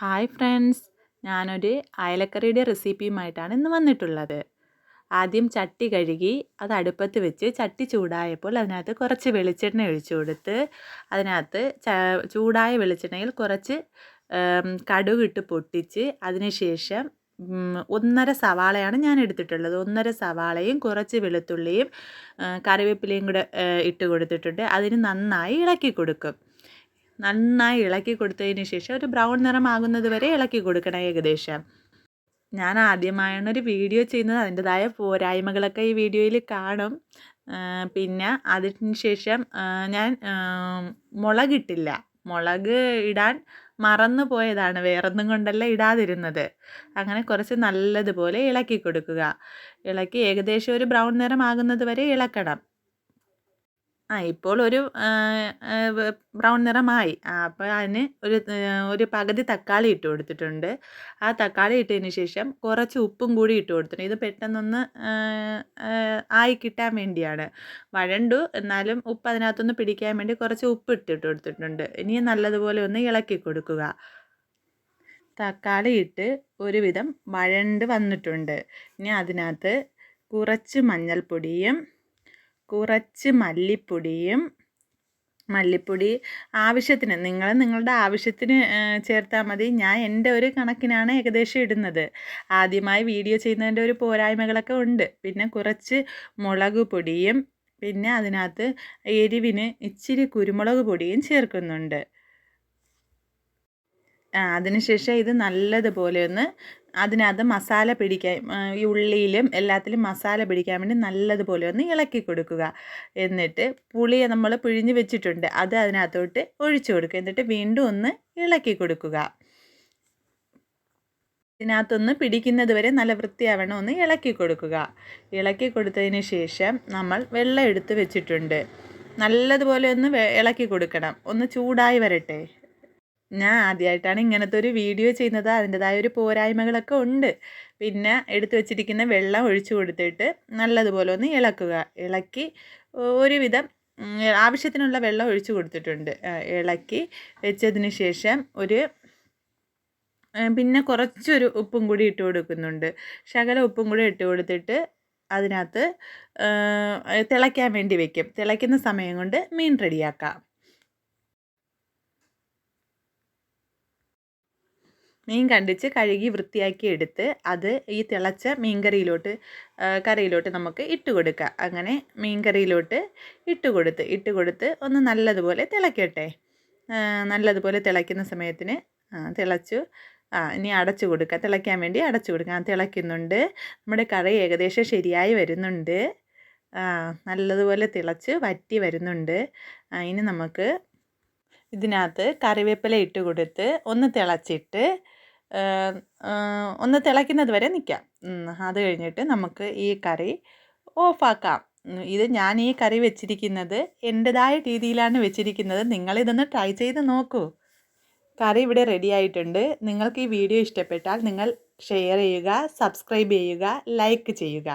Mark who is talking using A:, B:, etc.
A: Hi friends. ഞാനൊരു അയലക്കറിയുടെ റെസിപ്പിയുമായിട്ടാണ് ഇന്ന് വന്നിട്ടുള്ളത്. ആദ്യം ചട്ടി കഴുകി അത് അടുപ്പത്ത് വെച്ച് ചട്ടി ചൂടായപ്പോൾ അതിനകത്ത് കുറച്ച് വെളിച്ചെണ്ണ ഒഴിച്ചു കൊടുത്ത് അതിനകത്ത് ചൂടായ വെളിച്ചെണ്ണയിൽ കുറച്ച് കടുകിട്ട് പൊട്ടിച്ച് അതിനുശേഷം ഒന്നര സവാളയാണ് ഞാൻ എടുത്തിട്ടുള്ളത്. ഒന്നര സവാളയും കുറച്ച് വെളുത്തുള്ളിയും കറിവേപ്പിലയും കൂടെ ഇട്ട് കൊടുത്തിട്ടുണ്ട്. അതിന് നന്നായി ഇളക്കി കൊടുക്കും. നന്നായി ഇളക്കി കൊടുത്തതിന് ശേഷം ഒരു ബ്രൗൺ നിറമാകുന്നത് വരെ ഇളക്കി കൊടുക്കണം ഏകദേശം. ഞാൻ ആദ്യമായാണ് ഒരു വീഡിയോ ചെയ്യുന്നത്. അതിന്റെതായ പോരായ്മകളൊക്കെ ഈ വീഡിയോയിൽ കാണും. പിന്നെ അതിന് ശേഷം ഞാൻ മുളകിട്ടില്ല. മുളക് ഇടാൻ മറന്നു പോയതാണ്. വേറൊന്നും കൊണ്ടല്ല ഇടാതിരുന്നത്. അങ്ങനെ കുറച്ച് നല്ലതുപോലെ ഇളക്കി കൊടുക്കുക. ഇളക്കി ഏകദേശം ഒരു ബ്രൗൺ നിറമാകുന്നത് വരെ ഇളക്കണം. ആ ഇപ്പോൾ ഒരു ബ്രൗൺ നിറമായി. അപ്പോൾ അതിന് ഒരു ഒരു പകുതി തക്കാളി ഇട്ട് കൊടുത്തിട്ടുണ്ട്. ആ തക്കാളി ഇട്ടതിന് ശേഷം കുറച്ച് ഉപ്പും കൂടി ഇട്ട് കൊടുത്തിട്ടുണ്ട്. ഇത് പെട്ടെന്നൊന്ന് ആയി കിട്ടാൻ വേണ്ടിയാണ്. വഴണ്ടു. എന്നാലും ഉപ്പ് അതിനകത്തൊന്ന് പിടിക്കാൻ വേണ്ടി കുറച്ച് ഉപ്പ് ഇട്ടിട്ട് കൊടുത്തിട്ടുണ്ട്. ഇനി നല്ലതുപോലെ ഒന്ന് ഇളക്കി കൊടുക്കുക. തക്കാളി ഇട്ട് ഒരുവിധം വഴണ്ട് വന്നിട്ടുണ്ട്. ഇനി അതിനകത്ത് കുറച്ച് മഞ്ഞൾപ്പൊടിയും കുറച്ച് മല്ലിപ്പൊടിയും മല്ലിപ്പൊടി ആവശ്യത്തിന് നിങ്ങൾ നിങ്ങളുടെ ആവശ്യത്തിന് ചേർത്താൽ മതി. ഞാൻ എന്റെ ഒരു കണക്കിനാണ് ഏകദേശം ഇടുന്നത്. ആദ്യമായി വീഡിയോ ചെയ്യുന്നതിന്റെ ഒരു പോരായ്മകളൊക്കെ ഉണ്ട്. പിന്നെ കുറച്ച് മുളക് പൊടിയും പിന്നെ അതിനകത്ത് എരിവിന് ഇച്ചിരി കുരുമുളക് പൊടിയും ചേർക്കുന്നുണ്ട്. അതിനുശേഷം ഇത് നല്ലതുപോലെ ഒന്ന് അതിനകത്ത് മസാല പിടിക്കാൻ ഈ ഉള്ളിയിലും എല്ലാത്തിലും മസാല പിടിക്കാൻ വേണ്ടി നല്ലതുപോലെ ഒന്ന് ഇളക്കി കൊടുക്കുക. എന്നിട്ട് പുളിയെ നമ്മൾ പിഴിഞ്ഞ് വെച്ചിട്ടുണ്ട് അത് അതിനകത്തോട്ട് ഒഴിച്ചു കൊടുക്കുക. എന്നിട്ട് വീണ്ടും ഒന്ന് ഇളക്കി കൊടുക്കുക. ഇതിനകത്തൊന്ന് പിടിക്കുന്നത് വരെ നല്ല വൃത്തിയാവണം ഒന്ന് ഇളക്കി കൊടുക്കുക. ഇളക്കി കൊടുത്തതിന് ശേഷം നമ്മൾ വെള്ളം എടുത്ത് വെച്ചിട്ടുണ്ട്. നല്ലതുപോലെ ഒന്ന് ഇളക്കി കൊടുക്കണം. ഒന്ന് ചൂടായി വരട്ടെ. ഞാൻ ആദ്യമായിട്ടാണ് ഇങ്ങനത്തെ ഒരു വീഡിയോ ചെയ്യുന്നത്. അതിന്റെതായ ഒരു പോരായ്മകളൊക്കെ ഉണ്ട്. പിന്നെ എടുത്തു വച്ചിരിക്കുന്ന വെള്ളം ഒഴിച്ചു കൊടുത്തിട്ട് നല്ലതുപോലെ ഒന്ന് ഇളക്കുക. ഇളക്കി ഒരുവിധം ആവശ്യത്തിനുള്ള വെള്ളം ഒഴിച്ചു കൊടുത്തിട്ടുണ്ട്. ഇളക്കി വെച്ചതിന് ശേഷം ഒരു പിന്നെ കുറച്ചൊരു ഉപ്പും കൂടി ഇട്ട് കൊടുക്കുന്നുണ്ട്. ശകല ഉപ്പും കൂടി ഇട്ട് കൊടുത്തിട്ട് അതിനകത്ത് തിളയ്ക്കാൻ വേണ്ടി വെക്കും. തിളയ്ക്കുന്ന സമയം കൊണ്ട് മീൻ റെഡിയാക്കാം. മീൻ കണ്ടിച്ച് കഴുകി വൃത്തിയാക്കി എടുത്ത് അത് ഈ തിളച്ച മീൻകറിയിലോട്ട് കറിയിലോട്ട് നമുക്ക് ഇട്ട് കൊടുക്കുക അങ്ങനെ മീൻകറിയിലോട്ട് ഇട്ട് കൊടുത്ത് ഇട്ട് കൊടുത്ത് ഒന്ന് നല്ലതുപോലെ തിളക്കട്ടെ. നല്ലതുപോലെ തിളയ്ക്കുന്ന സമയത്തിന് തിളച്ചു ആ ഇനി അടച്ചു കൊടുക്കുക തിളയ്ക്കാൻ വേണ്ടി അടച്ചു കൊടുക്കുക തിളയ്ക്കുന്നുണ്ട്. നമ്മുടെ കറി ഏകദേശം ശരിയായി വരുന്നുണ്ട്. നല്ലതുപോലെ തിളച്ച് വറ്റി വരുന്നുണ്ട്. ഇനി നമുക്ക് ഇതിനകത്ത് കറിവേപ്പില ഇട്ട് കൊടുത്ത് ഒന്ന് തിളച്ചിട്ട് ഒന്ന് തിളയ്ക്കുന്നത് വരെ നിൽക്കാം അത് കഴിഞ്ഞിട്ട് നമുക്ക് ഈ കറി ഓഫാക്കാം. ഇത് ഞാൻ ഈ കറി വെച്ചിരിക്കുന്നത് എന്റെതായ രീതിയിലാണ് വെച്ചിരിക്കുന്നത്. നിങ്ങളിതൊന്ന് ട്രൈ ചെയ്ത് നോക്കൂ. കറി ഇവിടെ റെഡി ആയിട്ടുണ്ട്. നിങ്ങൾക്ക് ഈ വീഡിയോ ഇഷ്ടപ്പെട്ടാൽ നിങ്ങൾ ഷെയർ ചെയ്യുക സബ്സ്ക്രൈബ് ചെയ്യുക ലൈക്ക് ചെയ്യുക.